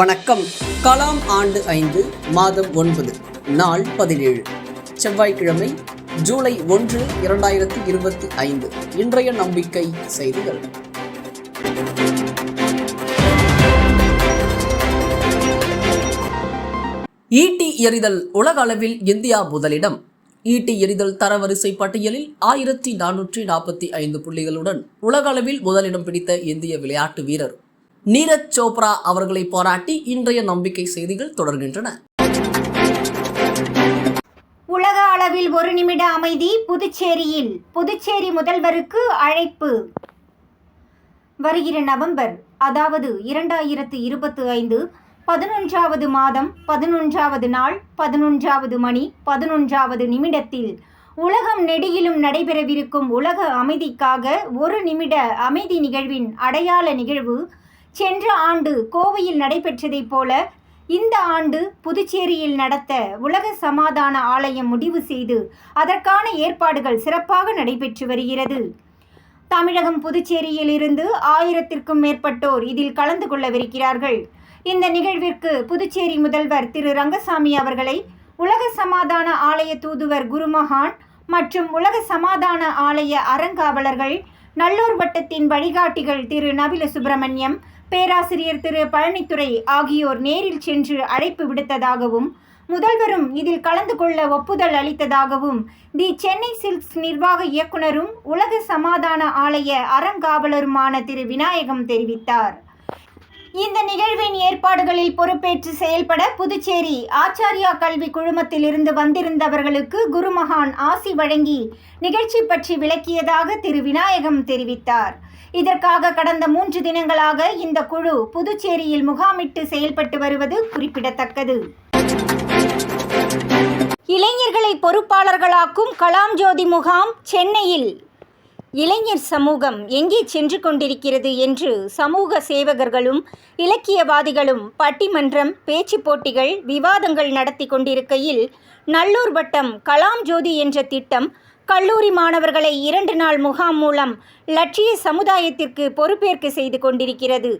வணக்கம். கலாம் ஆண்டு ஐந்து மாதம் ஒன்பது நாள் பதினேழு. செவ்வாய்க்கிழமை ஜூலை ஒன்று இரண்டாயிரத்தி இருபத்தி ஐந்து. இன்றைய நம்பிக்கை செய்திகள். ஈட்டி எறிதல் உலக அளவில் இந்தியா முதலிடம். ஈட்டி எறிதல் தரவரிசை பட்டியலில் ஆயிரத்தி நானூற்றி நாற்பத்தி ஐந்து புள்ளிகளுடன் உலக அளவில் முதலிடம் பிடித்த இந்திய விளையாட்டு வீரர் நீரஜ் சோப்ரா அவர்களை பாராட்டி இன்றைய நம்பிக்கை செய்திகள் தொடர்கின்றன. உலக அளவில் ஒரு நிமிட அமைதி புதுச்சேரியில். புதுச்சேரி முதல்வருக்கு அழைப்பு. வருகிற நவம்பர் அதாவது இரண்டாயிரத்து இருபத்து ஐந்து பதினொன்றாவது மாதம் பதினொன்றாவது நாள் பதினொன்றாவது மணி பதினொன்றாவது நிமிடத்தில். உலகம் நெடியிலும் நடைபெறவிருக்கும் உலக அமைதிக்காக ஒரு நிமிட அமைதி நிகழ்வின் அடையாள நிகழ்வு சென்ற ஆண்டு கோவையில் நடைபெற்றதைப் போல இந்த ஆண்டு புதுச்சேரியில் நடத்த உலக சமாதான ஆலயம் முடிவு செய்து அதற்கான ஏற்பாடுகள் சிறப்பாக நடைபெற்று வருகிறது. தமிழகம் புதுச்சேரியில் இருந்து ஆயிரத்திற்கும் மேற்பட்டோர் இதில் கலந்து கொள்ளவிருக்கிறார்கள். இந்த நிகழ்விற்கு புதுச்சேரி முதல்வர் திரு. ரங்கசாமி அவர்களை உலக சமாதான ஆலய தூதுவர் குருமகான் மற்றும் உலக சமாதான ஆலய அறங்காவலர்கள் நல்லூர் வட்டத்தின் வழிகாட்டிகள் திரு. நபில சுப்பிரமணியம் பேராசிரியர் திரு பழனித்துறை ஆகியோர் நேரில் சென்று அழைப்பு விடுத்ததாகவும் முதல்வரும் இதில் கலந்து கொள்ள ஒப்புதல் அளித்ததாகவும் தி சென்னை சில்க்ஸ் நிர்வாக இயக்குனரும் உலக சமாதான ஆலய அறங்காவலருமான திரு விநாயகம் தெரிவித்தார். இந்த நிகழ்வின் ஏற்பாடுகளில் பொறுப்பேற்று செயல்பட புதுச்சேரி ஆச்சாரியா கல்வி குழுமத்திலிருந்து வந்திருந்தவர்களுக்கு குருமகான் ஆசி வழங்கி நிகழ்ச்சி பற்றி விளக்கியதாக திரு விநாயகம் தெரிவித்தார். இதற்காக கடந்த மூன்று தினங்களாக இந்த குழு புதுச்சேரியில் முகாமிட்டு செயல்பட்டு வருவது குறிப்பிடத்தக்கது. இளைஞர்களை பொறுப்பாளர்களாக்கும் கலாம் ஜோதி முகாம் சென்னையில். இளைஞர் சமூகம் எங்கே சென்று கொண்டிருக்கிறது என்று சமூக சேவகர்களும் இலக்கியவாதிகளும் பட்டிமன்றம் பேச்சு போட்டிகள் விவாதங்கள் நடத்தி கொண்டிருக்கையில் நல்லூர் வட்டம் கலாம் ஜோதி என்ற திட்டம் கல்லூரி மாணவர்களை இரண்டு நாள் முகாம் மூலம் லட்சிய சமுதாயத்திற்கு பொறுப்பேற்க செய்து கொண்டிருக்கிறது.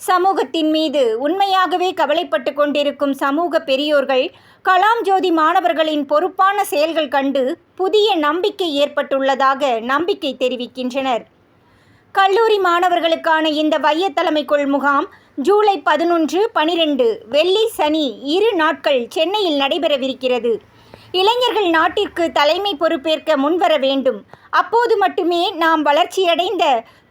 சமூகத்தின் மீது உண்மையாகவே கவலைப்பட்டு கொண்டிருக்கும் சமூக பெரியோர்கள் கலாம் ஜோதி மாணவர்களின் பொறுப்பான செயல்கள் கண்டு புதிய நம்பிக்கை ஏற்பட்டுள்ளதாக நம்பிக்கை தெரிவிக்கின்றனர். கல்லூரி மாணவர்களுக்கான இந்த வைய தலைமைக்குள் முகாம் ஜூலை பதினொன்று பனிரெண்டு வெள்ளி சனி இரு நாட்கள் சென்னையில் நடைபெறவிருக்கிறது. இளைஞர்கள் நாட்டிற்கு தலைமை பொறுப்பேற்க முன்வர வேண்டும். அப்போது மட்டுமே நாம் வளர்ச்சியடைந்த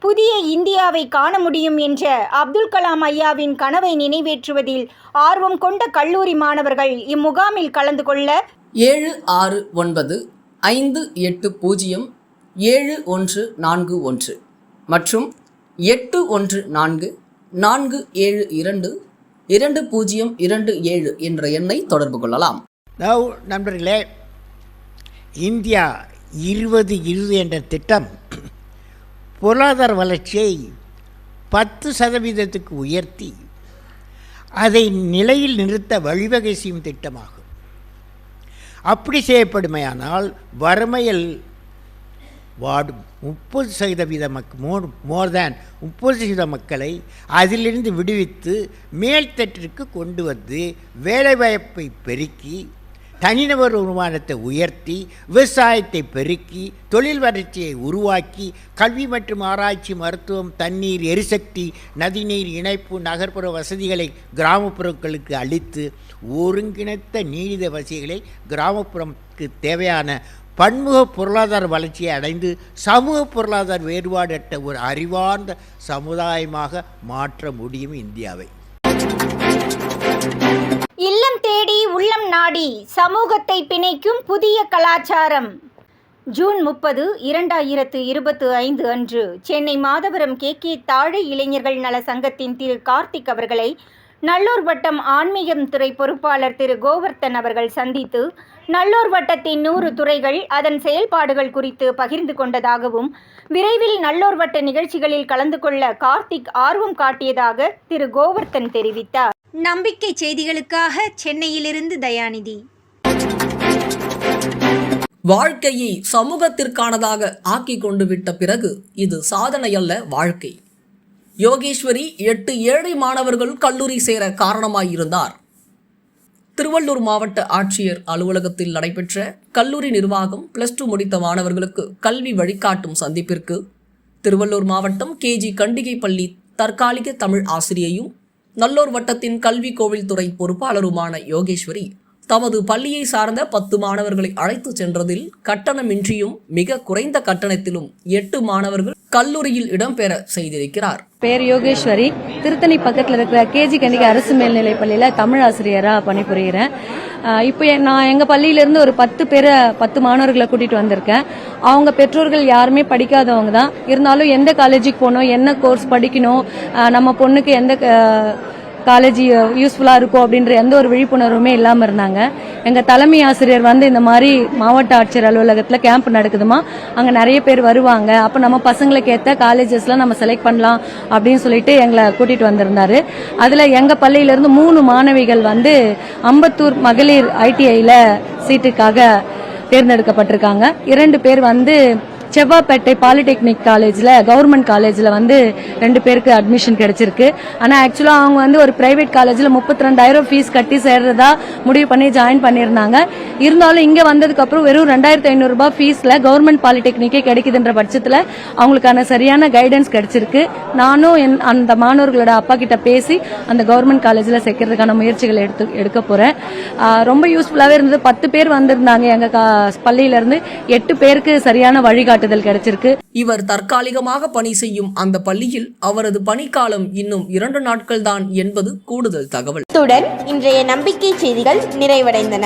புதிய இந்தியாவை காண முடியும் என்ற அப்துல் கலாம் ஐயாவின் கனவை நினைவேற்றுவதில் ஆர்வம் கொண்ட கல்லூரி மாணவர்கள் இம்முகாமில் கலந்து கொள்ள ஏழு ஆறு ஒன்பது ஐந்து எட்டு பூஜ்ஜியம் ஏழு ஒன்று நான்கு ஒன்று மற்றும் எட்டு ஒன்று நான்கு நான்கு ஏழு இரண்டு இரண்டு பூஜ்ஜியம் இரண்டு ஏழு என்ற எண்ணை தொடர்பு கொள்ளலாம். நவ் நண்பர்களே இந்தியா இருபது இருபது என்ற திட்டம் பொருளாதார வளர்ச்சியை பத்து சதவீதத்துக்கு உயர்த்தி அதை நிலையில் நிறுத்த வழிவகை செய்யும் திட்டமாகும். அப்படி செய்யப்படுமையானால் வறுமையில் வாடும் முப்பது சதவீத மக் மோர் மோர் தேன் முப்பது சதவீத மக்களை அதிலிருந்து விடுவித்து மேல்தட்டிற்கு கொண்டு வந்து வேலைவாய்ப்பை பெருக்கி தனிநபர் வருமானத்தை உயர்த்தி விவசாயத்தை பெருக்கி தொழில் வளர்ச்சியை உருவாக்கி கல்வி மற்றும் ஆராய்ச்சி மருத்துவம் தண்ணீர் எரிசக்தி நதிநீர் இணைப்பு நகர்ப்புற வசதிகளை கிராமப்புறங்களுக்கு அளித்து ஒருங்கிணைத்த நீடித வசதிகளை கிராமப்புறத்துக்கு தேவையான பன்முக பொருளாதார வளர்ச்சியை அடைந்து சமூக பொருளாதார வேறுபாடற்ற ஒரு அறிவார்ந்த சமுதாயமாக மாற்ற முடியும் இந்தியாவை. நாடி சமூகத்தை பிணைக்கும் புதிய கலாச்சாரம். ஜூன் முப்பது இரண்டாயிரத்து இருபத்து ஐந்து அன்று சென்னை மாதவரம் கே. கே. தாழை இளைஞர்கள் நல சங்கத்தின் திரு கார்த்திக் அவர்களை நல்லூர் வட்டம் ஆன்மீகம் துறை பொறுப்பாளர் திரு கோவர்த்தன் அவர்கள் சந்தித்து நல்லூர் வட்டத்தின் நூறு துறைகள் அதன் செயல்பாடுகள் குறித்து பகிர்ந்து கொண்டதாகவும் விரைவில் நல்லூர் வட்ட நிகழ்ச்சிகளில் கலந்து கொள்ள கார்த்திக் ஆர்வம் காட்டியதாக திரு கோவர்த்தன் தெரிவித்தார். நம்பிக்கை செய்திகளுக்காக சென்னையிலிருந்து தயாநிதி. வாழ்க்கையை சமூகத்திற்கானதாக ஆக்கி கொண்டு விட்ட பிறகு இது சாதனை அல்ல வாழ்க்கை. யோகேஸ்வரி எட்டு ஏழை மாணவர்கள் கல்லூரி சேர காரணமாயிருந்தார் திருவள்ளூர் மாவட்ட ஆட்சியர் அலுவலகத்தில் நடைபெற்ற கல்லூரி நிர்வாகம் பிளஸ் டூ முடித்த மாணவர்களுக்கு கல்வி வழிகாட்டும் சந்திப்பிற்கு திருவள்ளூர் மாவட்டம் கேஜி கண்டிகை பள்ளி தற்காலிக தமிழ் ஆசிரியையும் நல்லூர் வட்டத்தின் கல்வி கோவில் துறை பொறுப்பாளருமான யோகேஸ்வரி தமது பள்ளியை சார்ந்த பத்து மாணவர்களை அழைத்து சென்றதில் கட்டணமின்றியும் மிக குறைந்த கட்டணத்திலும் எட்டு மாணவர்கள் கல்லூரியில் இடம்பெற செய்திருக்கிறார். பேர் யோகேஸ்வரி. திருத்தணி பக்கத்தில் இருக்கிற கேஜி கண்டிகை அரசு மேல்நிலைப் பள்ளியில் தமிழ் ஆசிரியராக பணிபுரிகிறேன் இப்போ என்- நான் எங்கள் பள்ளியிலேருந்து ஒரு பத்து பேரை பத்து மாணவர்களை கூட்டிகிட்டு வந்திருக்கேன். அவங்க பெற்றோர்கள் யாருமே படிக்காதவங்க தான். இருந்தாலும் எந்த காலேஜுக்கு போகணும் என்ன கோர்ஸ் படிக்கணும் நம்ம பொண்ணுக்கு எந்த காலேஜ் யூஸ்ஃபுல்லாக uh, இருக்கும் அப்படின்ற எந்த ஒரு விழிப்புணர்வுமே இல்லாமல் இருந்தாங்க. எங்கள் தலைமை ஆசிரியர் வந்து இந்த மாதிரி மாவட்ட ஆட்சியர் அலுவலகத்தில் கேம்ப் நடக்குதுமா அங்கே நிறைய பேர் வருவாங்க. அப்போ நம்ம பசங்களுக்கு ஏற்ற காலேஜஸ்லாம் நம்ம செலக்ட் பண்ணலாம் அப்படின்னு சொல்லிட்டு எங்களை கூட்டிகிட்டு வந்திருந்தாரு. அதில் எங்கள் பள்ளியிலேருந்து மூணு மாணவிகள் வந்து அம்பத்தூர் மகளிர் ஐடிஐயில் சீட்டுக்காக தேர்ந்தெடுக்கப்பட்டிருக்காங்க. இரண்டு பேர் வந்து செவ்வாப்பேட்டை பாலிடெக்னிக் காலேஜில் கவர்மெண்ட் காலேஜில் வந்து ரெண்டு பேருக்கு அட்மிஷன் கிடைச்சிருக்கு. ஆனால் ஆக்சுவலாக அவங்க வந்து ஒரு பிரைவேட் காலேஜில் முப்பத்தி ரெண்டாயிரம் ஃபீஸ் கட்டி சேர்றதா முடிவு பண்ணி ஜாயின் பண்ணியிருந்தாங்க. இருந்தாலும் இங்கே வந்ததுக்கப்புறம் வெறும் ரெண்டாயிரத்தி ஐநூறுரூபா ஃபீஸில் கவர்மெண்ட் பாலிடெக்னிக்கே கிடைக்குதுன்ற பட்சத்தில் அவங்களுக்கான சரியான கைடன்ஸ் கிடைச்சிருக்கு. நானும் என் அந்த மாணவர்களோட அப்பா கிட்ட பேசி அந்த கவர்மெண்ட் காலேஜில் சேர்க்கறதுக்கான முயற்சிகள் எடுத்து எடுக்க போகிறேன் ரொம்ப யூஸ்ஃபுல்லாகவே இருந்தது. பத்து பேர் வந்திருந்தாங்க எங்கள் பள்ளியிலேருந்து எட்டு பேருக்கு சரியான வழிகாட்டுதல் கிடைச்சிருக்கு. இவர் தற்காலிகமாக பணி செய்யும் அந்த பள்ளியில் அவரது பணிக்காலம் இன்னும் இரண்டு நாட்கள்தான் என்பது கூடுதல் தகவல். இத்துடன் இன்றைய நம்பிக்கை செய்திகள் நிறைவடைந்தன.